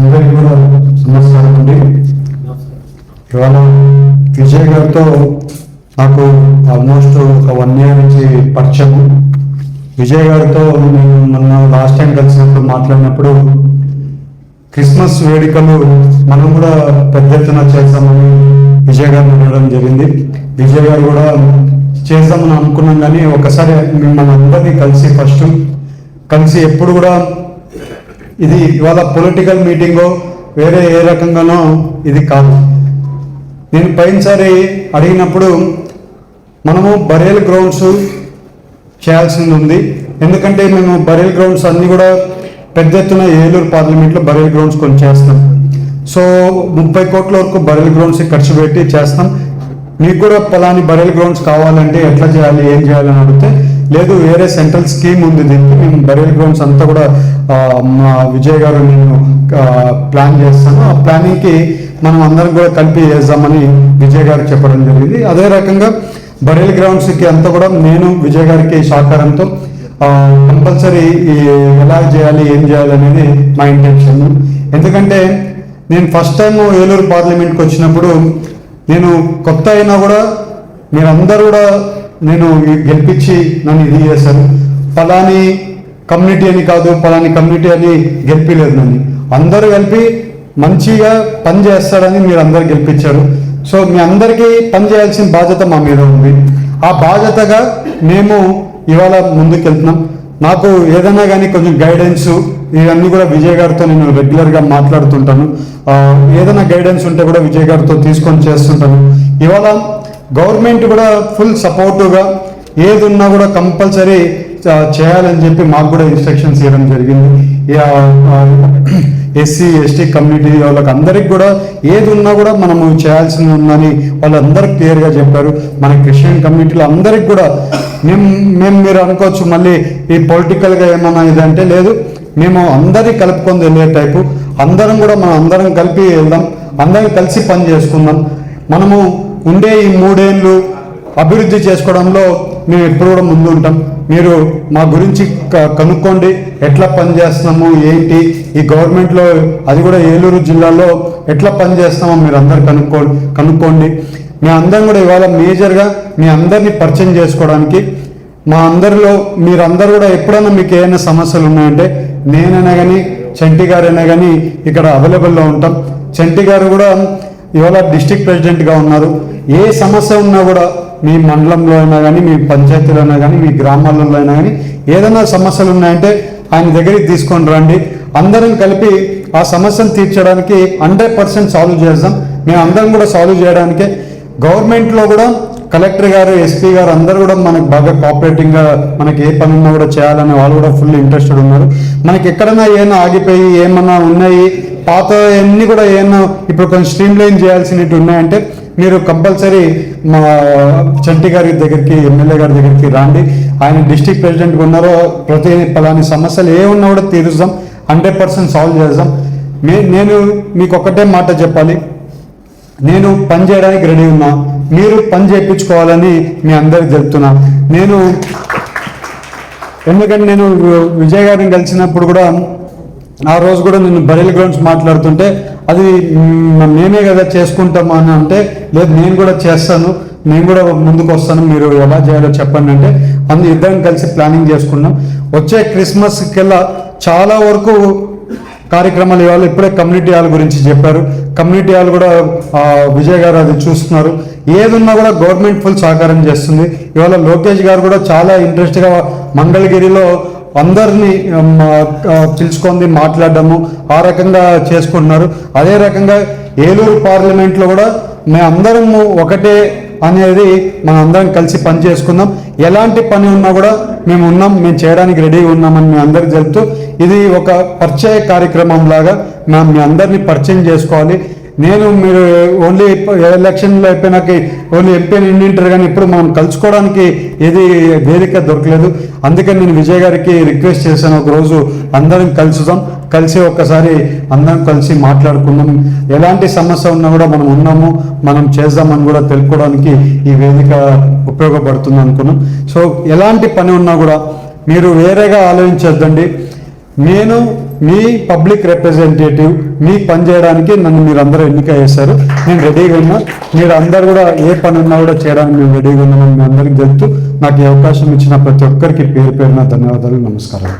అందరికీ కూడా నమస్కారం అండి. ఇవాళ విజయ్ గారితో నాకు ఆల్మోస్ట్ ఒక వన్ ఇయర్ నుంచి పరిచయం. విజయ్ గారితో నేను మొన్న లాస్ట్ టైం కలిసినప్పుడు మాట్లాడినప్పుడు క్రిస్మస్ వేడుకలు మనం కూడా పెద్ద ఎత్తున చేస్తామని విజయ్ గారిని అనడం జరిగింది. విజయ్ గారు కూడా చేద్దామని అనుకున్నాం కానీ ఒకసారి మిమ్మల్ని అందరినీ కలిసి ఫస్ట్ కలిసి ఎప్పుడు కూడా ఇది ఇవాళ పొలిటికల్ మీటింగో వేరే ఏ రకంగానో ఇది కాదు. నేను పైనసారి అడిగినప్పుడు మనము బరేల్ గ్రౌండ్స్ చేయాల్సింది ఉంది. ఎందుకంటే మేము బరేల్ గ్రౌండ్స్ అన్నీ కూడా పెద్ద ఎత్తున ఏలూరు పార్లమెంట్లో బరేల్ గ్రౌండ్స్ కొన్ని చేస్తాం సో ముప్పై కోట్ల వరకు బరేల్ గ్రౌండ్స్ ఖర్చు పెట్టి చేస్తాం. మీకు కూడా పలాని బరేల్ గ్రౌండ్స్ కావాలంటే ఎట్లా చేయాలి ఏం చేయాలని అడిగితే లేదు వేరే సెంట్రల్ స్కీమ్ ఉంది. దీనికి మేము బరేల్ గ్రౌండ్స్ అంతా కూడా మా విజయ్ గారు నేను ప్లాన్ చేస్తాను. ఆ ప్లానింగ్కి మనం అందరం కూడా కలిపి చేద్దామని విజయ్ గారు చెప్పడం జరిగింది. అదే రకంగా బరేల్ గ్రౌండ్స్కి అంతా కూడా నేను విజయ్ గారికి సహకారంతో కంపల్సరీ ఎలా చేయాలి ఏం చేయాలి అనేది మా ఇంటెన్షన్ ఎందుకంటే నేను ఫస్ట్ టైం ఏలూరు పార్లమెంట్కి వచ్చినప్పుడు నేను కొత్త అయినా కూడా మీరందరూ కూడా నేను గెలిపించి నన్ను ఇది చేశారు. ఫలాని కమ్యూనిటీ అని కాదు ఫలాని కమ్యూనిటీ అని గెలిపిలేదు నన్ను. అందరూ కలిపి మంచిగా పని చేస్తాడని మీరు అందరు గెలిపించారు. సో మీ అందరికీ పని చేయాల్సిన బాధ్యత మా మీద ఉంది. ఆ బాధ్యతగా మేము ఇవాళ ముందుకెళ్తున్నాం. నాకు ఏదైనా కానీ కొంచెం గైడెన్స్ ఇవన్నీ కూడా విజయ్ గారితో నేను రెగ్యులర్గా మాట్లాడుతుంటాను. ఏదైనా గైడెన్స్ ఉంటే కూడా విజయ్ గారితో తీసుకొని చేస్తుంటాను. ఇవాళ గవర్నమెంట్ కూడా ఫుల్ సపోర్టివ్గా ఏది ఉన్నా కూడా కంపల్సరీ చేయాలని చెప్పి మాకు కూడా ఇన్స్ట్రక్షన్స్ ఇవ్వడం జరిగింది. ఎస్సీ ఎస్టీ కమ్యూనిటీ వాళ్ళకి అందరికి కూడా ఏది ఉన్నా కూడా మనము చేయాల్సి ఉందని వాళ్ళందరూ క్లియర్గా చెప్పారు. మన క్రిస్టియన్ కమ్యూనిటీలో అందరికి కూడా మేము మేము మీరు అనుకోవచ్చు మళ్ళీ ఈ పొలిటికల్గా ఏమన్నా ఇదంటే లేదు. మేము అందరి కలుపుకొని వెళ్ళే టైపు. అందరం కూడా మనం అందరం కలిపి వెళ్దాం. అందరం కలిసి పని చేసుకుందాం. మనము ఉండే ఈ మూడేళ్ళు అభివృద్ధి చేసుకోవడంలో మేము ఎప్పుడు కూడా ముందు ఉంటాం. మీరు మా గురించి క- కనుక్కోండి. ఎట్లా పనిచేస్తున్నాము ఏంటి? ఈ గవర్నమెంట్లో అది కూడా ఏలూరు జిల్లాలో ఎట్లా పని మీరు అందరు కనుక్కో కనుక్కోండి. మీ అందరం కూడా ఇవాళ మేజర్గా మీ అందరినీ పరిచయం చేసుకోవడానికి మా అందరిలో మీరందరూ కూడా ఎప్పుడైనా మీకు ఏమైనా సమస్యలు ఉన్నాయంటే నేనైనా కానీ చంటి గారైనా కానీ ఇక్కడ అవైలబుల్లో ఉంటాం. చంటి గారు కూడా ఇవాళ డిస్టిక్ ప్రెసిడెంట్గా ఉన్నారు. ఏ సమస్య ఉన్నా కూడా మీ మండలంలో అయినా కానీ మీ పంచాయతీలో అయినా కానీ మీ గ్రామాలలో అయినా కానీ ఏదైనా సమస్యలు ఉన్నాయంటే ఆయన దగ్గరికి తీసుకొని రండి. అందరం కలిపి ఆ సమస్యను తీర్చడానికి హండ్రెడ్ పర్సెంట్ సాల్వ్ చేద్దాం. మేము అందరం కూడా సాల్వ్ చేయడానికే. గవర్నమెంట్లో కూడా కలెక్టర్ గారు ఎస్పీ గారు అందరూ కూడా మనకు బాగా కోఆపరేటింగ్గా మనకి ఏ పని ఉన్నా కూడా చేయాలని వాళ్ళు కూడా ఫుల్ ఇంట్రెస్టెడ్ ఉన్నారు. మనకి ఎక్కడైనా ఏమైనా ఆగిపోయి ఏమన్నా ఉన్నాయి పాత కూడా ఏమన్నా ఇప్పుడు కొంచెం స్ట్రీమ్ లైన్ చేయాల్సినవి ఉన్నాయంటే మీరు కంపల్సరీ మా చంటి గారి దగ్గరికి ఎమ్మెల్యే గారి దగ్గరికి రాండి. ఆయన డిస్టిక్ ప్రెసిడెంట్గా ఉన్నారో ప్రతి పలాని సమస్యలు ఏ ఉన్నా కూడా తీరుస్తాం. హండ్రెడ్ పర్సెంట్ సాల్వ్ చేద్దాం మే నేను మీకు ఒకటే మాట చెప్పాలి. నేను పని చేయడానికి రెడీ ఉన్నా. మీరు పని చేయించుకోవాలని మీ అందరికి చెప్తున్నా. నేను ఎందుకంటే నేను విజయ్ గారిని కలిసినప్పుడు కూడా ఆ రోజు కూడా నేను బరెల్ గ్రౌండ్స్ మాట్లాడుతుంటే అది మేమే కదా చేసుకుంటాము అని అంటే లేదు నేను కూడా చేస్తాను నేను కూడా ముందుకు వస్తాను మీరు ఎలా చేయాలో చెప్పండి అంటే అందు ఇద్దరం కలిసి ప్లానింగ్ చేసుకున్నాం. వచ్చే క్రిస్మస్ కల్లా చాలా వరకు కార్యక్రమాలు ఇవ్వాలి ఇప్పుడే కమ్యూనిటీ హాల్ గురించి చెప్పారు. కమ్యూనిటీ హాల్ కూడా విజయ్ గారు అది చూస్తున్నారు. ఏదున్నా కూడా గవర్నమెంట్ ఫుల్ సహకారం చేస్తుంది. ఇవాళ లోకేష్ గారు కూడా చాలా ఇంట్రెస్ట్గా మంగళగిరిలో అందరినీ పిలుచుకొని మాట్లాడడము ఆ రకంగా చేసుకుంటున్నారు. అదే రకంగా ఏలూరు పార్లమెంట్లో కూడా మేము అందరము ఒకటే అనేది మనం అందరం కలిసి పని చేసుకుందాం. ఎలాంటి పని ఉన్నా కూడా మేము ఉన్నాం మేము చేయడానికి రెడీగా ఉన్నామని మీ అందరికి చెప్తూ ఇది ఒక పరిచయ కార్యక్రమం లాగా మేము మీ అందరినీ పరిచయం చేసుకోవాలి. నేను మీరు ఓన్లీ ఎలక్షన్లో అయిపోయినాక ఓన్లీ ఎంపీ నిండింటారు కానీ ఇప్పుడు మనం కలుసుకోవడానికి ఏది వేదిక దొరకలేదు. అందుకని నేను విజయ్ గారికి రిక్వెస్ట్ చేశాను. ఒక రోజు అందరం కలుసుదాం. కలిసి ఒక్కసారి అందరం కలిసి మాట్లాడుకుందాం. ఎలాంటి సమస్య ఉన్నా కూడా మనం ఉన్నాము. మనం చేద్దామని కూడా తెలుపుకోవడానికి ఈ వేదిక ఉపయోగపడుతుంది అనుకున్నాం. సో ఎలాంటి పని ఉన్నా కూడా మీరు వేరేగా ఆలోచించొద్దండి. నేను మీ పబ్లిక్ రిప్రజెంటేటివ్ మీ పని చేయడానికి నన్ను మీరు అందరూ ఎన్నిక చేశారు. నేను రెడీగా ఉన్నా. మీరు అందరు కూడా ఏ పని ఉన్నా కూడా చేయడానికి మేము రెడీగా ఉన్నామని మీ అందరికి చెప్తూ నాకు ఈ అవకాశం ఇచ్చిన ప్రతి ఒక్కరికి పేరు పేరున ధన్యవాదాలు నమస్కారం